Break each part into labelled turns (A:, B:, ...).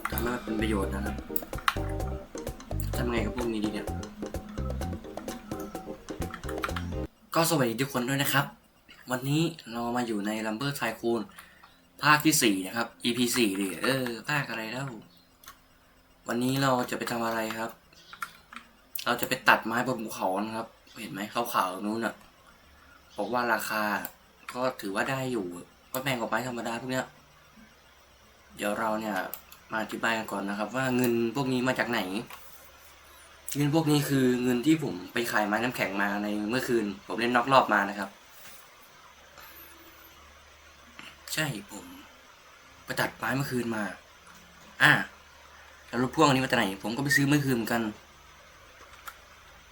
A: แบบทำให้มันเป็นประโยชน์นะครับทำไงกับพวกนี้ดีเนี่ย ก็สวัสดีทุกคนด้วยนะครับ วันนี้เรามาอยู่ใน Lumber Tycoon ภาคที่สี่นะครับ EP สี่ดิเออ ภาคอะไรแล้ว วันนี้เราจะไปทำอะไรครับ เราจะไปตัดไม้บนภูเขานะครับ เห็นไหมขาวๆนู้นอะบอกว่าราคาก็ถือว่าได้อยู่ ก็แพงกว่าไม้ธรรมดาพวกเนี้ย เดี๋ยวเราเนี่ย มาอธิบายกันก่อนนะครับ ว่าเงินพวกนี้มาจากไหน เงินพวกนี้คือเงินที่ผมไปขายไม้น้ำแข็งมาในเมื่อคืน ผมเล่นนอกรอบมานะครับ ใช่ผมไปตัดไม้เมื่อคืนมา อะแล้วรถพ่วงอันนี้มาจากไหน ผมก็ไปซื้อเมื่อคืนเหมือนกัน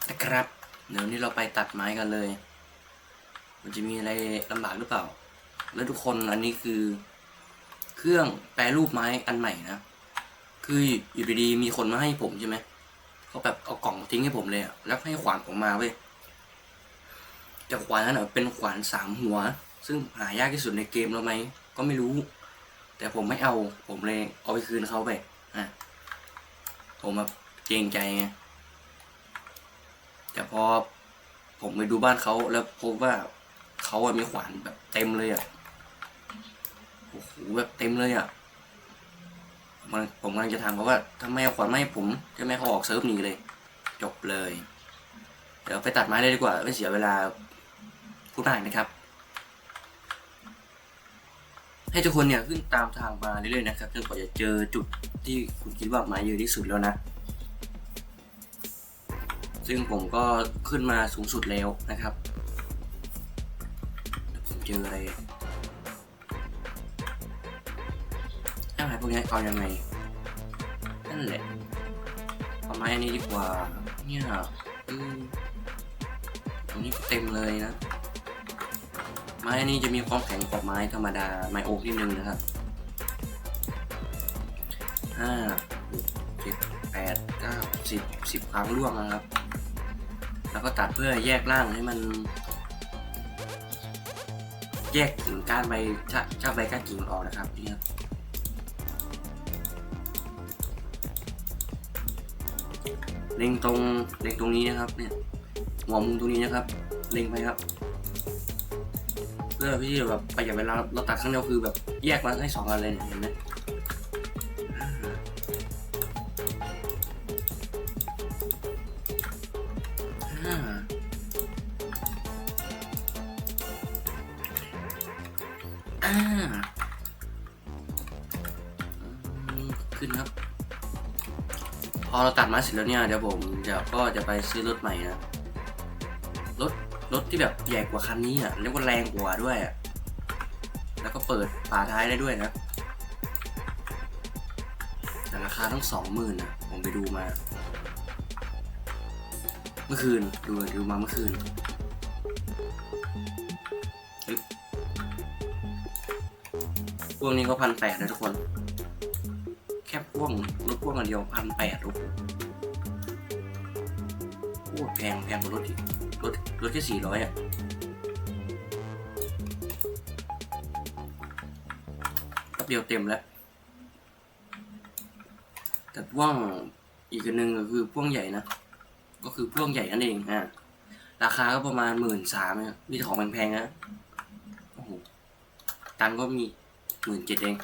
A: นะครับ เดี๋ยวนี้เราไปตัดไม้กันเลย มันจะมีอะไรลำบากหรือเปล่า แล้วทุกคนอันนี้คือ เครื่องแปรรูปไม้อันใหม่นะคืออยู่ดีๆมีคนมาให้ผมใช่ไหมเขาแบบเอากล่องทิ้งให้ผมเลยอะแล้วให้ขวานผมมาเว้ยแต่ขวานนั้นอะเป็นขวานสามหัว ซึ่งหายากที่สุดในเกมแล้วไหมก็ไม่รู้ แต่ผมไม่เอาผมเลยเอาไปคืนเขาไปอะผมแบบเกรงใจไงแต่พอผมไปดูบ้านเขาแล้วพบว่าเขาอะมีขวานแบบเต็มเลยอะ โอ้โหแบบเต็มเลยอะมันผมกำลังจะถามเขาว่าทำไมเอาขวานไมาให้ผมทำไมเขาออกเซิร์ฟหนีเลย จบเลย เดี๋ยวไปตัดไม้เลยดีกว่าไม่เสียเวลาพูดมากนะครับ ให้ทุกคนเนี่ยขึ้นตามทางมาเรื่อยๆนะครับจนกว่าจะเจอจุดที่คุณคิดว่าไม้เยอะที่สุดแล้วนะ ซึ่งผมก็ขึ้นมาสูงสุดแล้วนะครับผมเจออะไร พวกนี้เอายังไงนั่นแหละเอาไม้อันนี้ดีกว่า เนี่ยอืมตรงนี้เต็มเลยนะ ไม้อันนี้จะมีความแข็งกว่าไม้ธรรมดา ไม้โอ๊กนิดนึงนะครับห้าหกเจ็ดแปดเก้าสิบสิบครั้งร่วงนะครับ แล้วก็ตัดเพื่อแยกร่างให้มัน แยกกิ่งก้านใบชาชาใบก้านกิ่งออกนะครับนี่ครับ เล็งตรงเล็งตรงนี้นะครับเนี่ยหัวมุมตรงนี้นะครับ เล็งไปครับเพื่อที่จะแบบประหยัดเวลาเราตัดครั้งเดียวคือแบบแยกมาให้สองอันเลยเนี่ยเห็นไหมอ่า เราตัดมาเสร็จแล้วเนี่ยเดี๋ยวผมจะก็จะไปซื้อรถใหม่นะรถรถที่แบบใหญ่กว่าคันนี้อะเรียกว่าแรงกว่าด้วยอะแล้วก็เปิดฝาท้ายได้ด้วยนะแต่ราคาต้งสองหมื่นอะผมไปดูมา เมื่อคืนดูดูมาเมื่อคืนพวกนี้ก็พันแปดนะทุกคน พ่วงรถพ่วงอันเดียวพันแปดโอ้โหโคตรแพงแพงกว่ารถอีกรถรถแค่สี่ร้อยอะแป๊บเดียวเต็มแล้ว แต่พ่วงอีกอันหนึ่งก็คือพ่วงใหญ่นะ ก็คือพ่วงใหญ่นั่นเองอะราคาก็ประมาณหมื่นสามเนี่ยนี่ของแพงๆนะโอ้โหตังก็มีหมื่นเจ็ดเอง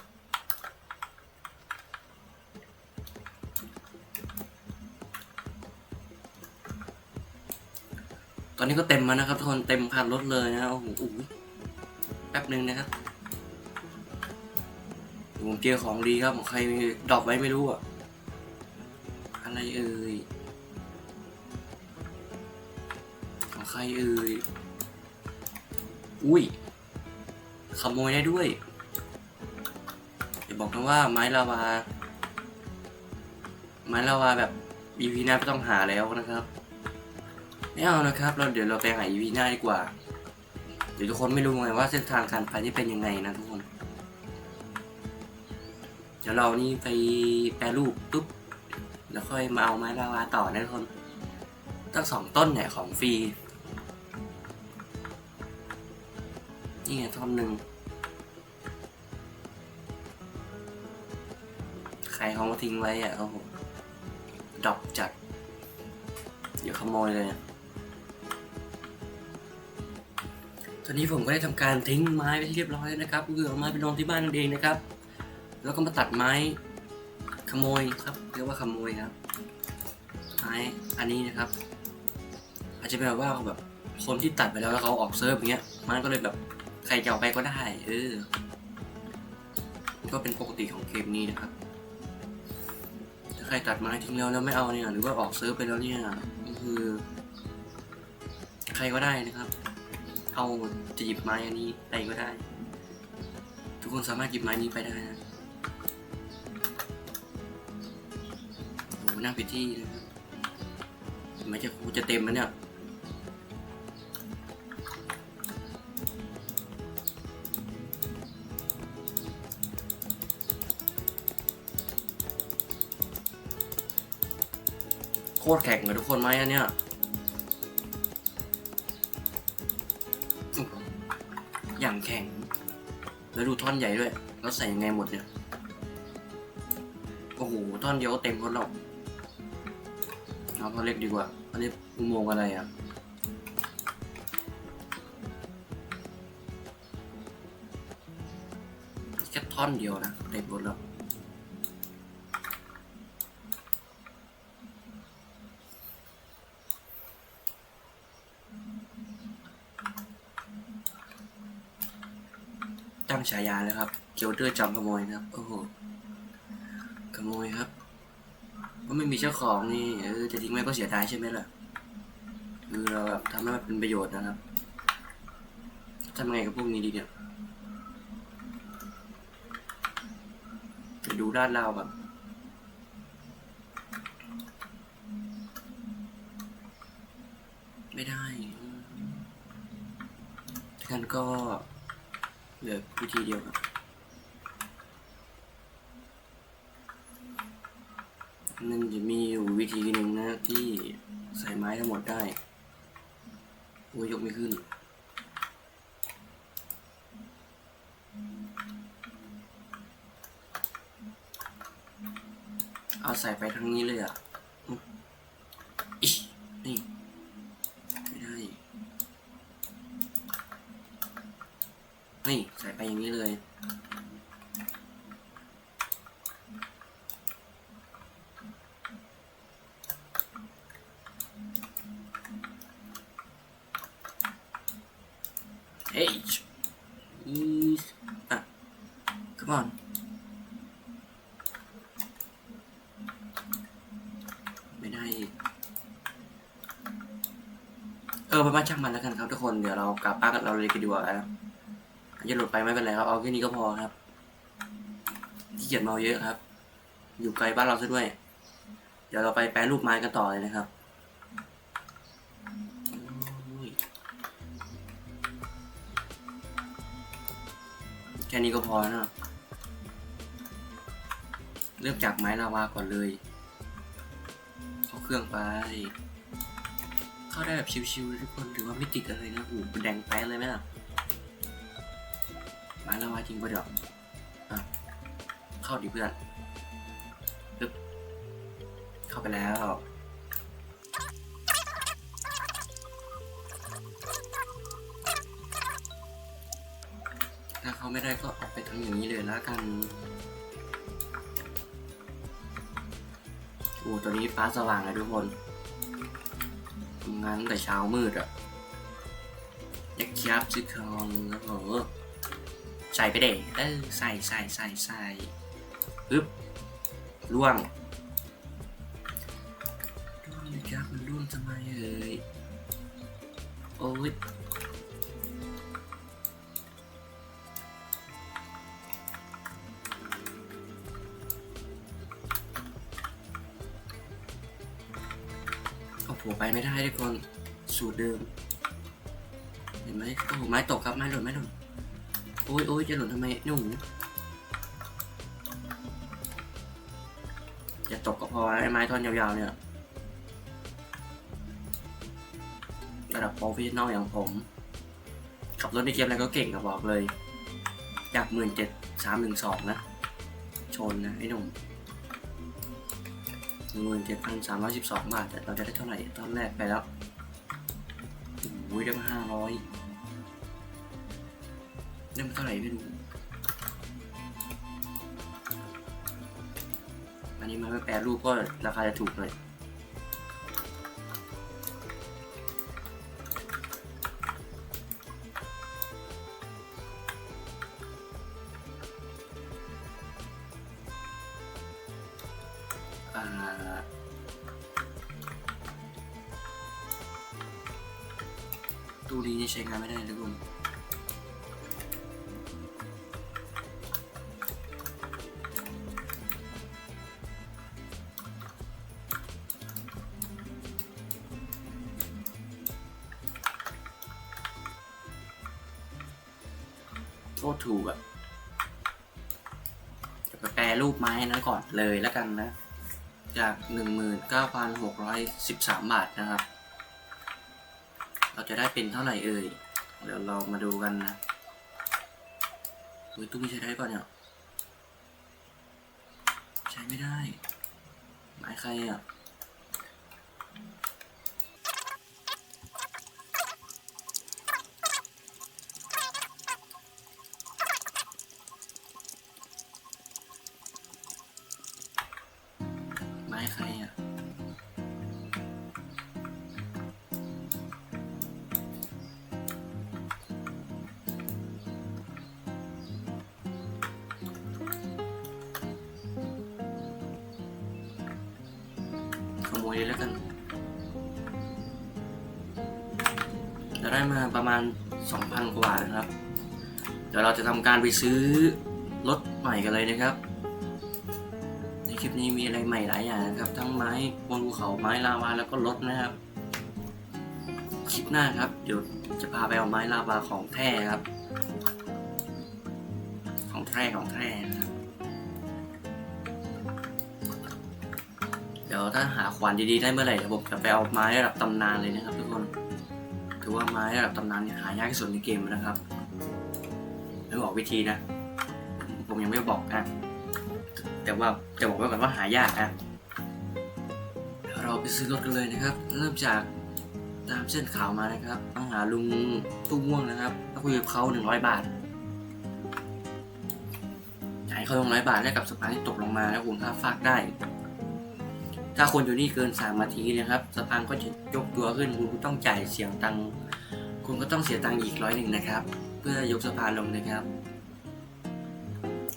A: อนนี้ก็เต็มมานะครับทุกคนเต็มคันรถเลยนะโอ้โหแป๊บหนึ่งนะครับเดี๋ยวผมเจอของดีครับของใครดรอปไว้ไม่รู้อะอะไรเอ่ยของใครเอ่ยอุ้ยขโมยได้ด้วยอย่าบอกนะว่าไม้ลาวา ไม้ลาวาแบบบีพีหน้าไม่ต้องหาแล้วนะครับ ไม่เอานะครับ เราเดี๋ยวเราไปหา EP หน้าดีกว่า เดี๋ยวทุกคนไม่รู้ไงว่าเส้นทางการไปนี่เป็นยังไงนะทุกคน เดี๋ยวเรานี่ไปแปรรูปปุ๊บ แล้วค่อยมาเอาไม้ลาวาต่อนะทุกคน ตั้งสองต้นเนี่ยของฟรี นี่ไงท่อนหนึ่งใครเขามาทิ้งไว้อะโอ้โหดอปจัด เดี๋ยวขโมยเลยอะ ตอนนี้ผมก็ได้ทำการทิ้งไม้ไปที่เรียบร้อยแล้วนะครับก็คือเอาไม้ไปลงที่บ้านเองนะครับ แล้วก็มาตัดไม้ขโมยครับเรียกว่าขโมยครับไม้อันนี้นะครับ อาจจะเป็นแบบว่าแบบคนที่ตัดไปแล้วแล้วเขาออกเซิร์ฟอย่างเงี้ย มันก็เลยแบบใครจะเอาไปก็ได้ เออก็เป็นปกติของเกมนี้นะครับถ้าใครตัดไม้ทิ้งแล้วแล้วไม่เอาเนี่ย หรือว่าออกเซิร์ฟไปแล้วเนี่ยก็คือ ใครก็ได้นะครับ เอาจะหยิบไม้อันนี้ไปก็ได้ ทุกคนสามารถหยิบไม้นี้ไปได้นะโอ้หน่าไปดที่นะครับไม้จะคูจะเต็มแล้วเนี่ยโคตรแข็งเลยทุกคนไหมอันเนี้ย อย่างแข็ง แล้วดูท่อนใหญ่ด้วย แล้วใส่ยังไงหมดเนี่ย โอ้โห ท่อนเดียวก็เต็มรถหรอกเอาท่อนเล็กดีกว่า อันนี้อุโมงค์อะไรอะ แค่ท่อนเดียวนะเต็มรถแล้ว ตั้งฉายาแล้วครับ เกียวเดอร์จอมขโมยนะครับ โอ้โห ขโมยครับก็ไม่มีเจ้าของนี่เออจะทิ้งไว้ก็เสียดายใช่ไหมล่ะ คือเราแบบทำให้มันเป็นประโยชน์นะครับทำไงกับพวกนี้ดีเนี่ยไปดูด้านเราแบบไม่ได้งั้นก็ เหลือวิธีเดียวครับมันจะมีอยู่วิธีหนึ่งนะที่ใส่ไม้ทั้งหมดได้โอ้ยยกไม่ขึ้นเอาใส่ไปทั้งนี้เลยอะอืมอิชนี่ ไม่ได้ นี่ใส่ไปอย่างนี้เลย เฮ้ยอีสอะ come on ไม่ได้อีก เออไปบ้านช่างมันแล้วกันครับทุกคนเดี๋ยวเรากลับบ้านกันเราเลยกันดีกว่าครับจะหลุดไปไม่เป็นไรครับเอาแค่นี้ก็พอครับที่เกียจเมาเยอะครับ อยู่ไกลบ้านเราซะด้วย เดี๋ยวเราไปแปรรูปไม้กันต่อเลยนะครับแค่นี้ก็พอนะเริ่มจากไม้ลาวาก่อนเลย เครื่องไป เข้าได้แบบชิวๆเลยทุกคนถือว่าไม่ติดอะไรนะหูแดงแป๊ะเลยไหมล่ะไม้ลาวาจริงปะเดี๋ยวเข้าดิเพื่อนปึ๊บเข้าไปแล้วถ้าเขาไม่ได้ก็ออกไปทางอย่างนี้เลยแล้วกัน โอ้ตอนนี้ฟ้าสว่างเลยทุกคนทำงานตั้งแต่เช้ามืดอะยักษ์ยับซึคองแล้วโหใส่ไปเด็เออใส่ใส่ใส่ใส่ปึ๊บล่วงล่วงเลยครับมันล่วงทำไมเอ่ยโอ้ย ผัวไปไม่ได้ทุกคนสูตรเดิม เห็นไหมโอ้โหไม้ตกครับไม้หล่นไม้หล่นโอ้ยโอ้ยจะหล่นทำไมหนูอย่าตกก็พอไอ้ไม้ท่อนยาวๆเนี่ยระดับโปรเฟชชั่นอลอย่างผมขับรถในเกมอะไรก็เก่งกับบอกเลยจากหมื่นเจ็ดสามหนึ่งสองนะ ชนนะไอ้หนุ่ม หนึ่งหมื่นเจ็ดพันสามร้อยสิบสองบาท แต่เราจะได้เท่าไหร่ตอนแรกไปแล้วโอ้ยได้มาห้าร้อยได้มาเท่าไหร่ไม่รู้ อันนี้มันไม่แปรรูปก็ราคาจะถูกเลย ตู้นี้นี่ใช้งานไม่ได้เลยทุกคนโทษถูกอะจะไปแปรรูปไม้นั้นก่อนเลยแล้วกันนะ จาก 19,613 บาทนะครับ เราจะได้เป็นเท่าไหร่เอ่ย เดี๋ยวเรามาดูกันนะเฮ้ยตู้ไม่ใช้ได้ป่ะเนี่ยใช้ไม่ได้ หมายใครอะ เลยแล้วกันจะได้มาประมาณ 2,000 กว่านะครับ เดี๋ยวเราจะทำการไปซื้อรถใหม่กันเลยนะครับ ในคลิปนี้มีอะไรใหม่หลายอย่างนะครับ ทั้งไม้บนภูเขาไม้ลาวาแล้วก็รถนะครับ คลิปหน้าครับ เดี๋ยวจะพาไปเอาไม้ลาวาของแท้ครับ ของแท้ของแท้ เดี๋ยวถ้าหาขวานดีๆได้เมื่อไหร่เดี๋ยวผมจะไปเอาไม้ระดับตำนานเลยนะครับ ทุกคนถือว่าไม้ระดับตำนานหายากที่สุดในเกมนะครับไม่บอกวิธีนะ ผมยังไม่บอกนะ แต่ว่าจะบอกไว้ก่อนว่าหายากนะเดี๋ยวเราไปซื้อรถกันเลยนะครับ เริ่มจากตามเส้นขาวมานะครับต้องหาลุงตู้ม่วงนะครับแล้วคุยกับเขาหนึ่งร้อยบาทจ่ายเขาหนึ่งร้อยบาทแลกกับสะพานที่ตกลงมาแล้วคุณค่าฟากได้ ถ้าคนอยู่นี่เกินสามนาทีนะครับสะพานก็จะยกตัวขึ้นคุณก็ต้องจ่ายเสียงตังคุณก็ต้องเสียตังอีกร้อยหนึ่งนะครับ เพื่อยกสะพานลงนะครับ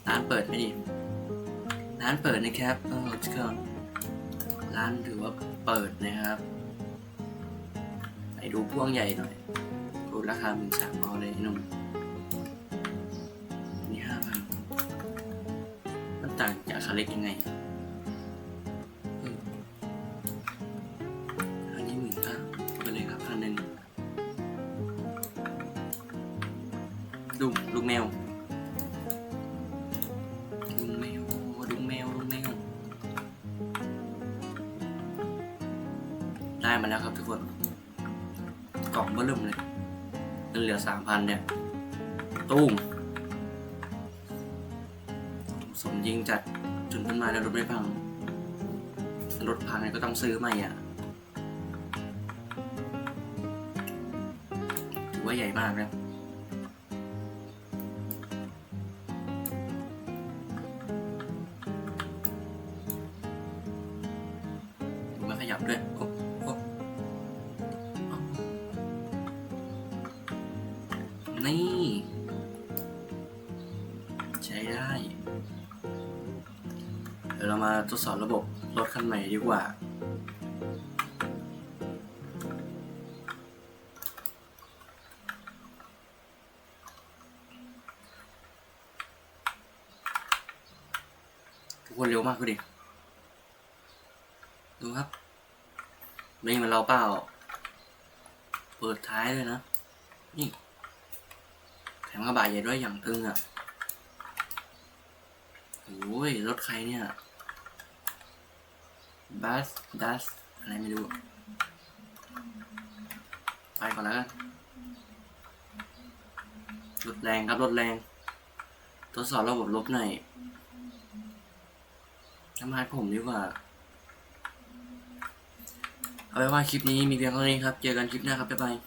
A: ร้านเปิดไหมดิร้านเปิดนะครับเออก็ร้านถือว่าเปิดนะครับไปดูพ่วงใหญ่หน่อยดูราคาหมื่นสามพอเลยไอ้หนุ่มนี่ห้าพันมันต่างจากคาเล็กยังไง สมยิงจัดจนต้นมาแล้วรถไม่พังรถพังก็ต้องซื้อใหม่อะถือว่าใหญ่มากนะ ยวเรามาทดสอบระบบรถคันใหม่ดีกว่า ทุกคนเร็วมากดูดิ ดูครับไม่เหมือนเราเปล่า เปิดท้ายเลยนะ นี่แถมกระบะใหญ่ด้วยอย่างตึงอะโอ้ย รถใครเนี่ย บัสดัสอะไรไม่รู้ ไปก่อนแล้วกันลดแรงครับลดแรง ทดสอบระบบลบหน่อยทำให้ผมดีกว่า เอาไว้ว่าคลิปนี้มีเพียงเท่านี้ครับ เจอกันคลิปหน้าครับ บ๊ายบาย